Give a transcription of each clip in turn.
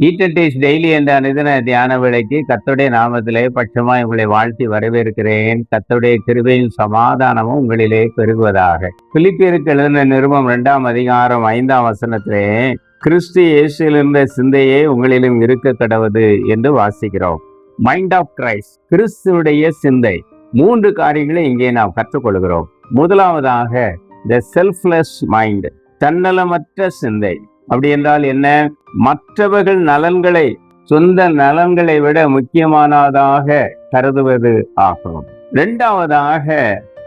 ஈட்டன்டேஸ் daily என்ற அனுதின தியான விலைக்கு கர்த்தருடைய நாமத்திலே பட்சமாய் உங்களை வாழ்த்தி வரவேற்கிறேன். கர்த்தருடைய கிருபையும் சமாதானமும் உங்களிலே பெருகுவதாக. பிலிப்பியருக்கு எழுதின நிருபம் இரண்டாம் அதிகாரம் ஐந்தாம் வசனத்திலே கிறிஸ்து இயேசுவிலிருந்த சிந்தையே உங்களிலும் இருக்க கடவுது என்று வாசிக்கிறோம். மைண்ட் ஆஃப் கிரைஸ்ட் கிறிஸ்துடைய சிந்தை. மூன்று காரியங்களை இங்கே நாம் கற்றுக்கொள்கிறோம். முதலாவதாக த செல்ஃப்லெஸ் மைண்ட் தன்னலமற்ற சிந்தை. அப்படி என்றால் என்ன? மற்றவர்கள் நலன்களை சொந்த நலன்களை விட முக்கியமானதாக கருதுவது ஆகும். இரண்டாவதாக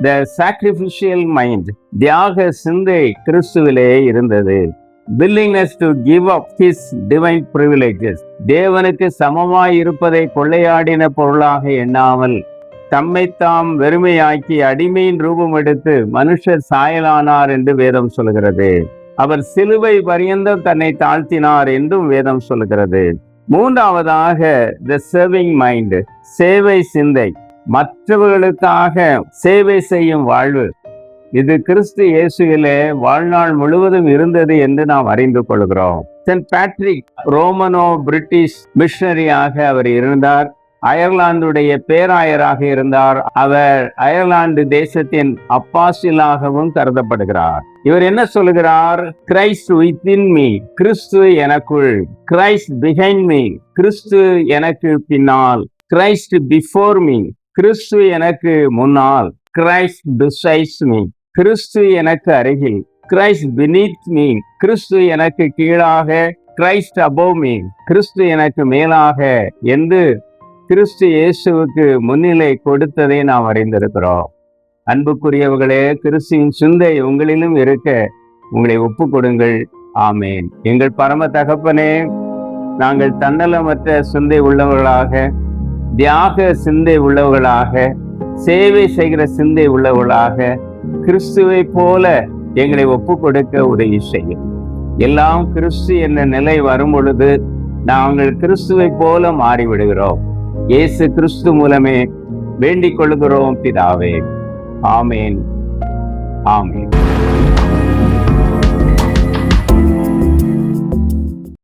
த சாக்ரிஃபிஷியல் மைண்ட் தியாக சிந்தை கிறிஸ்துவிலே இருந்தது. Willingness to give up his divine privileges தேவனுக்கு சமமாய் இருப்பதை கொள்ளையாடின பொருளாக எண்ணாமல் தம்மைத்தாம் வெறுமையாக்கி அடிமையின் ரூபம் எடுத்து மனுஷர் சாயலானார் என்று வேதம் சொல்கிறது. அவர் சிலுவை பரியந்தம் தன்னை தாழ்த்தினார் என்றும் வேதம் சொல்கிறது மூன்றாவதாக த சர்விங் மைண்ட் சேவை சிந்தை மற்றவர்களுக்காக சேவை செய்யும் வாழ்வு. இது கிறிஸ்து இயேசுவிலே வாழ்நாள் முழுவதும் இருந்தது என்று நாம் அறிந்து கொள்கிறோம். சென்ட் பேட்ரிக் ரோமனோ பிரிட்டிஷ் மிஷனரியாக அவர் இருந்தார். அயர்லாந்துடைய பேராயராக இருந்தார். அவர் அயர்லாந்து தேசத்தின் அப்பாசிலாகவும் கருதப்படுகிறார். இவர் என்ன சொல்லுகிறார் கிரைஸ்ட் வித்தின் மீ கிறிஸ்து எனக்குள் கிரைஸ்ட் பிஹைண்ட் மீ கிறிஸ்து எனக்கு பின்னால் கிரைஸ்ட் பிஃபோர் மீ கிறிஸ்து எனக்கு முன்னால் கிரைஸ்ட் பிசைஸ் மீ கிறிஸ்து எனக்கு அருகில் கிரைஸ்ட் பினீத் மீ கிறிஸ்து எனக்கு கீழாக கிரைஸ்ட் அபோவ் மீ கிறிஸ்து எனக்கு மேலாக என்று கிறிஸ்து இயேசுவுக்கு முன்னிலை கொடுத்ததை நாம் அறிந்திருக்கிறோம். அன்புக்குரியவர்களே கிறிஸ்துவின் சிந்தை உங்களிலும் இருக்க உங்களை ஒப்பு கொடுங்கள். ஆமேன். எங்கள் பரம தகப்பனே நாங்கள் தன்னலமற்ற சிந்தை உள்ளவர்களாக தியாக சிந்தை உள்ளவர்களாக சேவை செய்கிற சிந்தை உள்ளவர்களாக கிறிஸ்துவை போல எங்களை ஒப்பு கொடுக்க உதவி செய்யும். எல்லாம் கிறிஸ்து என்ற நிலை வரும் பொழுது நாங்கள் கிறிஸ்துவை போல மாறிவிடுகிறோம். இயேசு கிறிஸ்து மூலமே வேண்டிக் கொள்கிறோம் பிதாவே. ஆமேன். ஆமேன்.